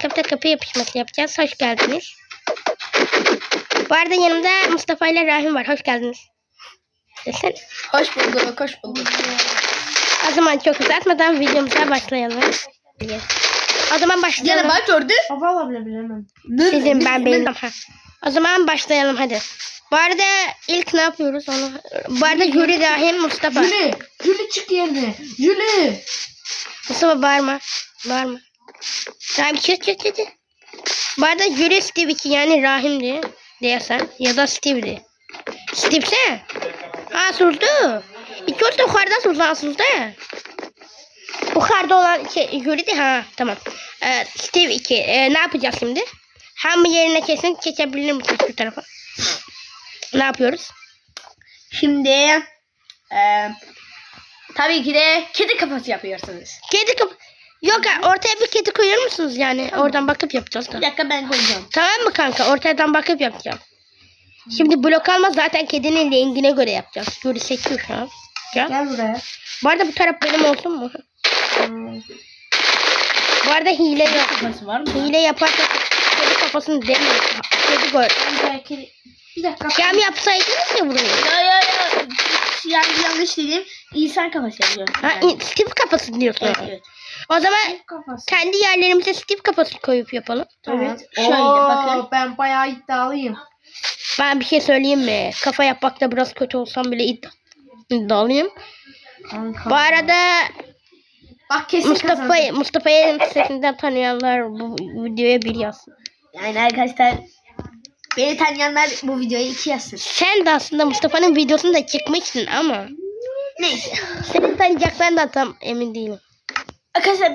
Minecraft'ta kapı yapışması yapacağız. Hoş geldiniz. Bu arada yanımda Mustafa ile Rahim var. Hoş geldiniz. Desene. Hoş bulduk, hoş bulduk. O zaman çok uzatmadan videomuza başlayalım. O zaman başlayalım. bak gördün. Baba alabilir hemen. Sizin ben benim. Ha. O zaman başlayalım hadi. Bu arada ilk ne yapıyoruz onu? Bu arada Jüri Rahim Mustafa. Jüli. Jüli çık yerine. Jüli. Mustafa bağırma. Bağırma. Rahim çık çık çık. Bu arada Jüri Steve 2 yani Rahim'di. Diyorsan. Ya da Steve'di. Steve'se. Ha susdu. İki olsa yukarıda susdu. Ha susdu. Yukarıda olan şey, Jüri'di. Ha tamam. Ee, Steve 2. Ee, ne yapacağız şimdi? Hem yerine kesin çekebilir misin şu tarafa? Ne yapıyoruz? Şimdi eee tabii ki de kedi kafası yapıyorsunuz. Kedi kap... Yok ortaya bir kedi koyar mısınız yani? Oradan bakıp yapacağız da. Bir dakika ben koyacağım. Tamam mı kanka? Ortadan bakıp yapacağım. Şimdi blok alma zaten kedinin rengine göre yapacağız. Yuri seçiyor şu an. Gel. Gel buraya. Bu arada bu taraf benim olsun mu? Hmm. Bu arada hile yok. Var mı? Hile yaparsak kedi kafasını demiyor. Kedi gör. Bir dakika. Cam yapsaydınız ya burayı. Ya ya ya. Yani yanlış dedim. İnsan kafası yapıyorum. Ha, Yani. Steve kafası diyorsun. Evet, evet. O zaman Kafası. kendi yerlerimize Steve kafası koyup yapalım. Evet. Oo, Şöyle bakın. Ben bayağı iddialıyım. Ben bir şey söyleyeyim mi? Kafa yapmakta biraz kötü olsam bile iddia iddialıyım. Kanka. Bu arada Bak kesin Mustafa kazandım. Mustafa'yı sesinden tanıyanlar bu videoya bir yazsın. Yani arkadaşlar beni tanıyanlar bu videoya iki yazsın. Sen de aslında Mustafa'nın videosunda çıkmıştın ama Neyse. seni tanıyacaklarından tam emin değilim. Arkadaşlar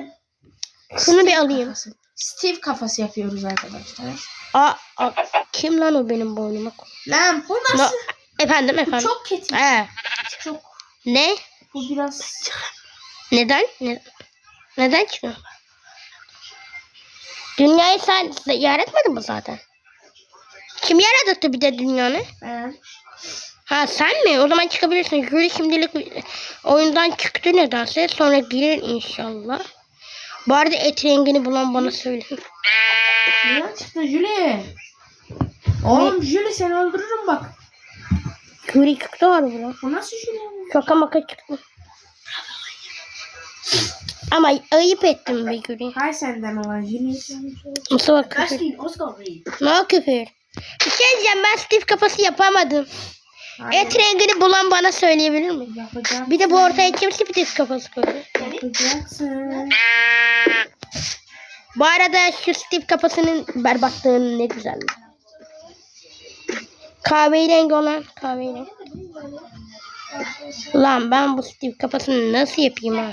Şunu bir alayım. Steve kafası yapıyoruz arkadaşlar. Aa, aa, kim lan o benim boynuma? lan bu No, nasıl? efendim efendim. Çok kötü. He. Çok. Ne? Bu biraz Neden? Ne? Neden çıkıyor? Dünyayı sen yaratmadın mı zaten? Kim yarattı bir de dünyanı? ben. Ha sen mi? O zaman çıkabilirsin. Jüri şimdilik oyundan çıktı nedense. Sonra girer inşallah. Bu arada et rengini bulan bana söyleyin. Neden çıktı Jüli? Oğlum Jüli seni öldürürüm bak. Jüri çıktı harbiden. Bu nasıl Jüli? Şaka maka çıktı. Ama ayıp ettim be Jüri. Hay senden olan Jüli. Mustafa küfür. Kaçtın Oscar Bey. Ne o küfür? Bir şey diyeceğim ben Steve kafası yapamadım. Et rengini bulan bana söyleyebilir mi? Yapacaksın. Bir de bu ortaya kim Steve kafası koydu? Yapacaksın. Bu arada şu Steve kafasının berbatlığının ne güzel. Kahveyi rengi olan kahveyi rengi. Lan ben bu Steve kafasını nasıl yapayım ha?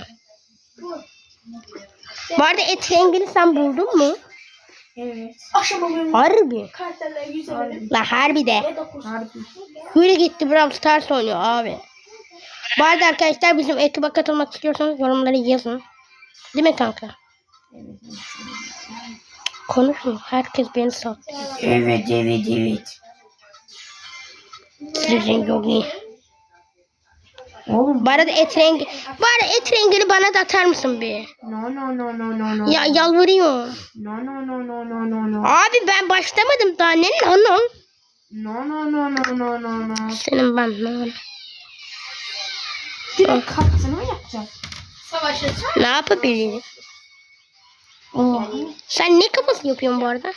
Bu arada et rengini sen buldun mu? Evet. Harbi. Karteller yüzüne. La harbi de. Harbi. Yürü gitti Brawl Stars oynuyor abi. Bu arada arkadaşlar bizim ekibe katılmak istiyorsanız yorumları yazın. Değil mi kanka? Konuşma. Herkes beni sattı. Evet evet evet. Sizin yok iyi. Oğlum Bu arada et rengi. Arada et rengini bana da atar mısın bir? no no no no no no. Ya yalvarıyor. No no no no no no no. Abi ben başlamadım daha ne lan o? No no no no no no no. Senin ben ne? Direkt kafasını mı yapacağız? Savaşırsa. Ne yapabilirim? Oh. Sen ne kafası yapıyorsun bu arada?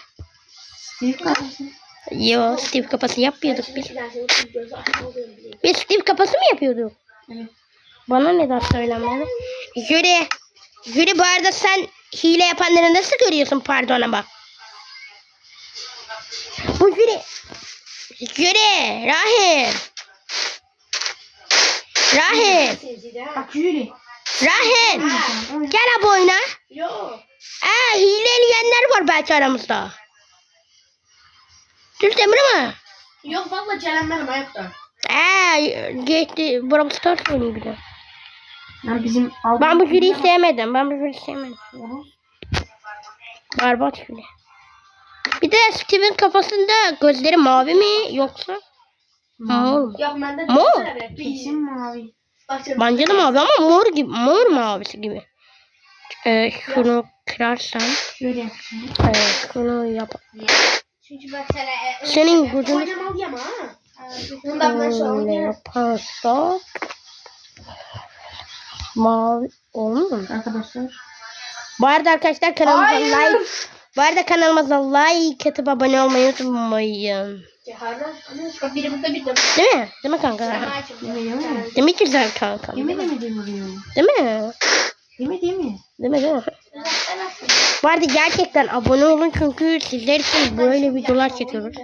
Steve kafası. Yo Steve kafası yapmıyorduk biz. Biz Steve kafası mı yapıyorduk? Bana neden söylemedi? Jüri. Jüri bu arada sen hile yapanları nasıl görüyorsun pardon ama. Bu jüri. Jüri. Rahim. Rahim. Bak Jüli. Rahim. Gel abi oyna. Yok. Aa, hileleyenler var belki aramızda. Düz demir mi? Yok valla celenmedim ayakta. Aa, geçti. Brawl Stars oynuyor bir de. Ya bizim Ben bu jüriyi sevmedim. Ben bu jüriyi sevmedim. Berbat jüri. Bir de Steve'in kafasında gözleri mavi mi yoksa mor? Yok bende Mor. Kesin mavi. Bence de mavi ama mor gibi, mor mavisi gibi. e, şunu kırarsan Şöyle yapacağım. e, şunu yap. Çünkü bak sana e, Senin gücün Oynamal yama ha. Yaparsak mavi olur mu? Arkadaşlar. Bu arada arkadaşlar kanalımıza Hayır. like bu arada kanalımıza like atıp abone olmayı unutmayın. Bak biri burada bir de Değil mi? Değil mi kanka? Değil mi güzel kanka? Değil mi değil mi değil mi? Değil mi? Değil mi? Değil mi değil mi? Değil mi? Değil mi? Bu arada gerçekten abone olun çünkü sizler için böyle videolar çekiyoruz.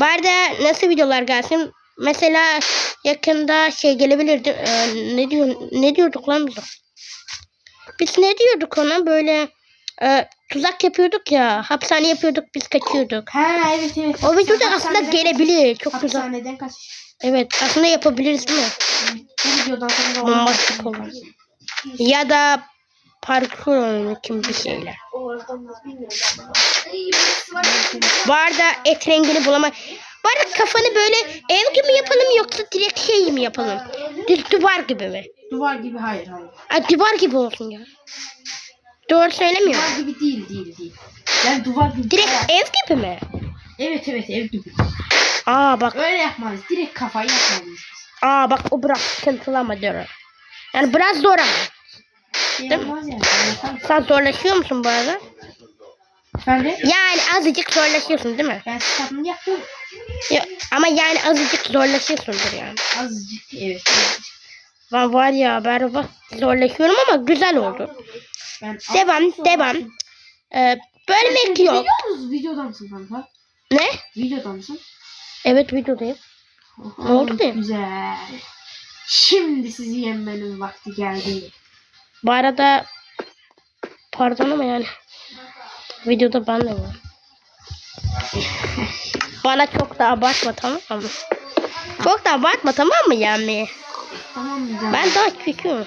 Bu arada nasıl videolar gelsin? Mesela yakında şey gelebilirdi. Ee, ne diyor ne diyorduk lan biz? Biz ne diyorduk ona? Böyle e, tuzak yapıyorduk ya. Hapishane yapıyorduk biz kaçıyorduk. Ha evet evet. O videoda Sen aslında hapishaneden gelebilir. Çok güzel. Hapishaneden kaç. Evet aslında yapabiliriz değil mi? Bu videodan sonra olur. Ya da parkur oyunu kim bir şeyler. Bu arada et rengini bulama. Bu arada kafanı böyle ev gibi yapalım yoksa direkt şey mi yapalım? Düz duvar gibi mi? Duvar gibi hayır hayır. Ay duvar gibi olsun ya. Doğru söylemiyor. Duvar gibi değil değil değil. Yani duvar gibi. Direkt Hayır. ev gibi mi? Evet evet ev gibi. Aa bak, Öyle yapmalıyız. Direkt kafayı yapmalıyız. aa bak o biraz sıkıntılı ama diyorum. Yani biraz zor ama. Değil mi? Sen zorlaşıyor musun bu arada? Efendim? Yani azıcık zorlaşıyorsun değil mi? Ben statını yaptım. Ya, ama yani azıcık zorlaşıyorsundur yani. Azıcık evet. azıcık. Ben var ya berbat zorlaşıyorum ama güzel oldu. Ben Devam, devam. Ee, bölmek yok. Biliyor musun? Videoda mısın kanka? Ne? Videoda mısın? Evet videodayım. Ne oldu ki? Güzel. Şimdi sizi yenmenin vakti geldi. Bu arada pardon ama yani videoda ben de var. Bana çok da abartma tamam mı? Çok da abartma tamam mı yani? Tamam canım? Ben daha küçüğüm.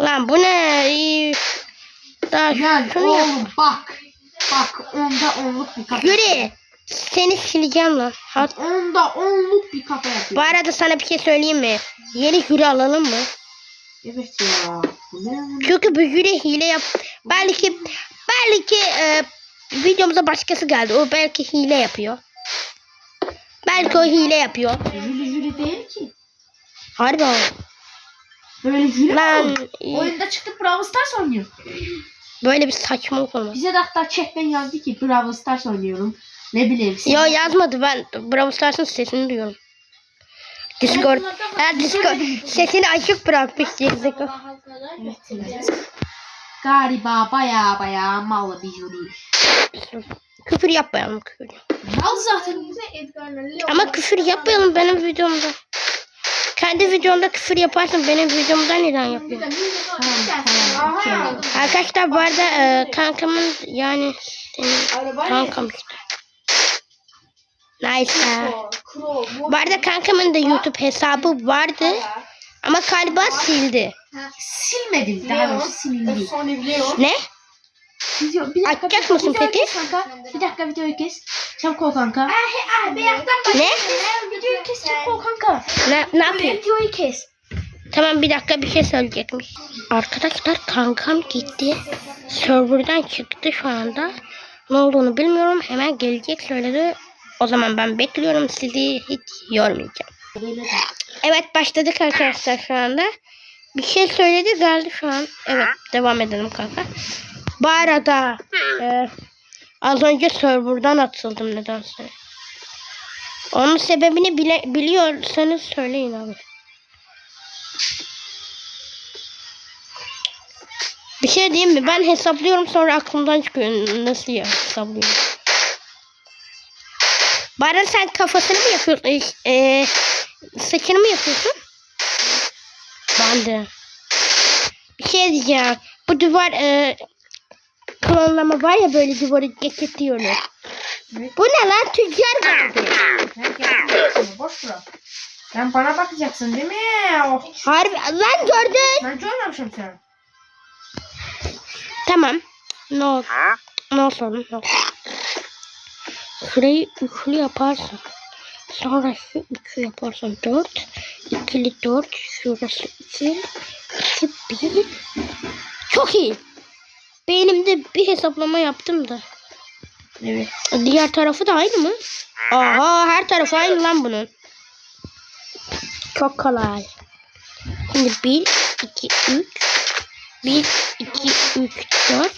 Lan bu ne? Daha Yani şunu yap. oğlum bak. Bak onda onluk bir kafa. Yürü. Seni sileceğim lan. Hat- Onda onluk bir kafa yapıyor. Bu arada sana bir şey söyleyeyim mi? Yeni jüri alalım mı? Evet ya. Çünkü jüri hile yap. Belki belki e, videomuza başkası geldi. O belki hile yapıyor. Belki o hile yapıyor. Jüri jüri değil ki. Harbi o. Böyle jüri mi Lan olur? e, Oyunda çıktık Brawl Stars oynuyor. böyle bir saçmalık olmaz. Bize de hatta chatten yazdı ki Brawl Stars oynuyorum. Ne bileyim. Yo yazmadı ben Brawl Stars'ın sesini duyuyorum. Discord. Ha, Discord. Sesini açık bırakmış gerizekalı. Galiba baya baya mal bir jüri. Küfür yapmayalım küfür. Mal zaten. Ama küfür yapmayalım benim videomda. Kendi videomda küfür yaparsın benim videomda neden yapıyorsun? Tamam tamam. Arkadaşlar bu arada e, kankamın yani senin kankam işte. Nice. Bu arada kankamın da YouTube hesabı vardı ama galiba sildi. Silmedim. Daha doğrusu silindi. Ne? Video, bir dakika, Açacak mısın videoyu peki? kes kanka. Bir dakika videoyu kes. Çabuk ol kanka. Ne? Videoyu kes çabuk ol kanka. Ne, ne yapayım? Videoyu kes. Tamam bir dakika bir şey söyleyecekmiş. Arkadaşlar kankam gitti. Serverdan çıktı şu anda. Ne olduğunu bilmiyorum. Hemen gelecek söyledi. O zaman ben bekliyorum sizi hiç yormayacağım. Evet başladık arkadaşlar şu anda. Bir şey söyledi geldi şu an. Evet devam edelim kanka. Bu arada e, az önce serverdan atıldım nedense. Onun sebebini bile, biliyorsanız söyleyin abi. Bir şey diyeyim mi? Ben hesaplıyorum sonra aklımdan çıkıyor. Nasıl ya hesaplıyorum? Bari sen kafasını mı yapıyorsun? Ee, saçını mı yapıyorsun? Ben de. Bir şey diyeceğim. Bu duvar e, klonlama var ya böyle duvarı geçirtiyorlar. Bu ne lan? Tüccar geldi. Boş bırak. Sen bana bakacaksın değil mi? Oh. Harbi lan gördün. Ben çok oynamışım sen. Tamam. Ne oldu? Ne oldu? Ne oldu? Şurayı üçlü yaparsan. Sonra şu üçü yaparsan dört. ikili dört. Şurası iki. iki bir. çok iyi. Beynimde bir hesaplama yaptım da. Evet. Diğer tarafı da aynı mı? Aha her tarafı aynı lan bunun. Çok kolay. Şimdi 1, 2, 3. 1, 2, 3, 4.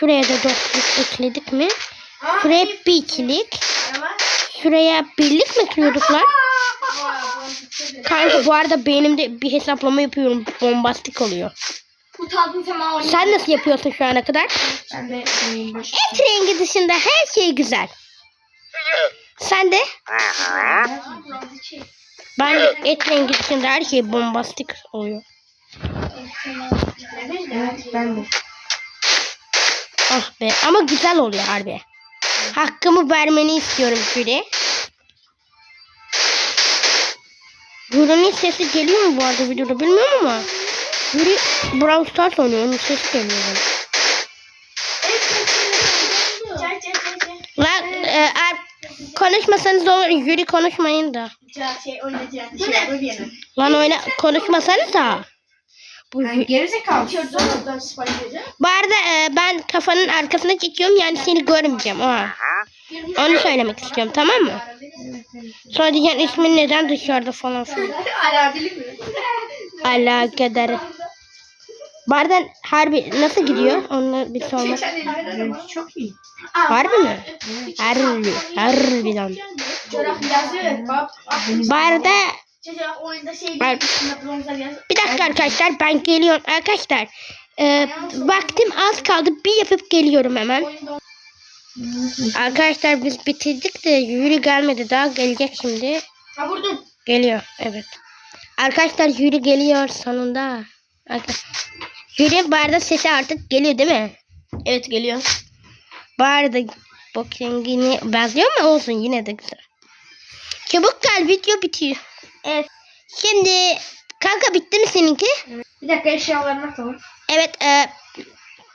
Şuraya da dörtlük ekledik mi? Şuraya bir ikilik. Şuraya birlik mi lan? Kanka bu arada beynimde bir hesaplama yapıyorum. Bombastik oluyor. Sen nasıl yapıyorsun şu ana kadar? Ben de. Et rengi dışında her şey güzel. Sen de? Ben de et rengi dışında her şey bombastik oluyor. Ben de. Ah be ama güzel oluyor harbi. Hakkımı vermeni istiyorum Jüri. Jüri'nin sesi geliyor mu bu arada videoda bilmiyorum ama. Jüri Brawl Stars oynuyor onun sesi geliyor. Lan e, konuşmasanız olur Jüri konuşmayın da. Şey oynayacağım. Ne? Lan oyna konuşmasanız da. Bu, Ben gerizekalı. bu arada e, ben kafanın arkasına çekiyorum yani seni görmeyeceğim. Oha. Onu söylemek istiyorum tamam mı? Sonra diyeceksin ismin neden dışarıda falan filan. Aradili mi? Alakadar. Bu arada harbi nasıl gidiyor? Onu bir sormak. Benimki çok iyi. Harbi mi? Harbi. Harbiden. Çorap Çocuk oyunda şey bir dakika arkadaşlar ben geliyorum. Arkadaşlar e, vaktim az kaldı. Bir yapıp geliyorum hemen. Arkadaşlar biz bitirdik de Yuri gelmedi daha gelecek şimdi. Ha vurdum. Geliyor evet. Arkadaşlar Yuri geliyor sonunda. Arka- Yuri bu arada sesi artık geliyor değil mi? Evet geliyor. Bu arada bok rengini benziyor mu olsun yine de güzel. Çabuk gel video bitiyor. Evet. Şimdi kanka bitti mi seninki? Bir dakika eşyalarını atalım. Evet. E,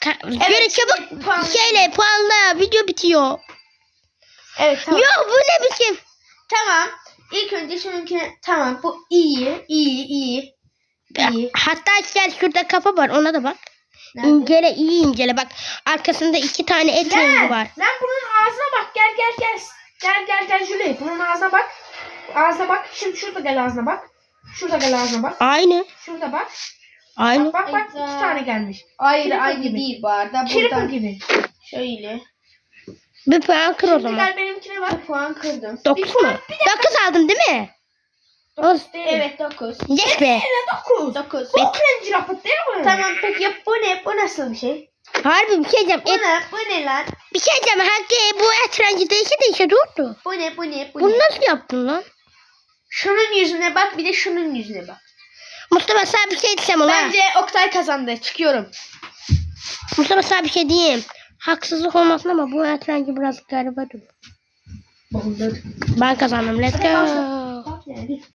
ka- Yuri çabuk puan- şeyle puanla video bitiyor. Evet tamam. Yok bu ne biçim? Tamam. İlk önce şununkine tamam bu iyi iyi iyi. İyi. Hatta gel şurada kafa var ona da bak. Nerede? İncele iyi incele bak. Arkasında iki tane et rengi var. Lan bunun ağzına bak. Gel gel gel. Gel gel gel Julie. Bunun ağzına bak. Ağzına bak. Şimdi şurada gel ağzına bak. Şurada gel ağzına bak. Aynı. Şurada bak. Aynı. Bak bak bak. İki tane gelmiş. Hayır aynı gibi. değil bu arada. Kirpik Buradan gibi. şöyle. Bir puan kır o Şimdi zaman. gel benimkine bak. Bir puan kırdım. Dokuz mu? Dokuz aldım değil mi? Olsun. Evet 9. Yes be. Dokuz. 9. Bu cringe rapı değil mi? Tamam peki ya bu ne? Bu nasıl bir şey? Harbi bir şey diyeceğim. Bu Et, ne? Bu ne lan? bir şey diyeceğim. Hakkı bu et rengi değişe değişe durdu. Bu ne? Bu ne? Bu Bunu ne? nasıl yaptın lan? Şunun yüzüne bak bir de şunun yüzüne bak. Mustafa sana bir şey diyeceğim ama. Bence Oktay kazandı. Çıkıyorum. Mustafa sana bir şey diyeyim. Haksızlık olmasın ama bu et rengi biraz garibe durdu. Ben kazandım. Let's go.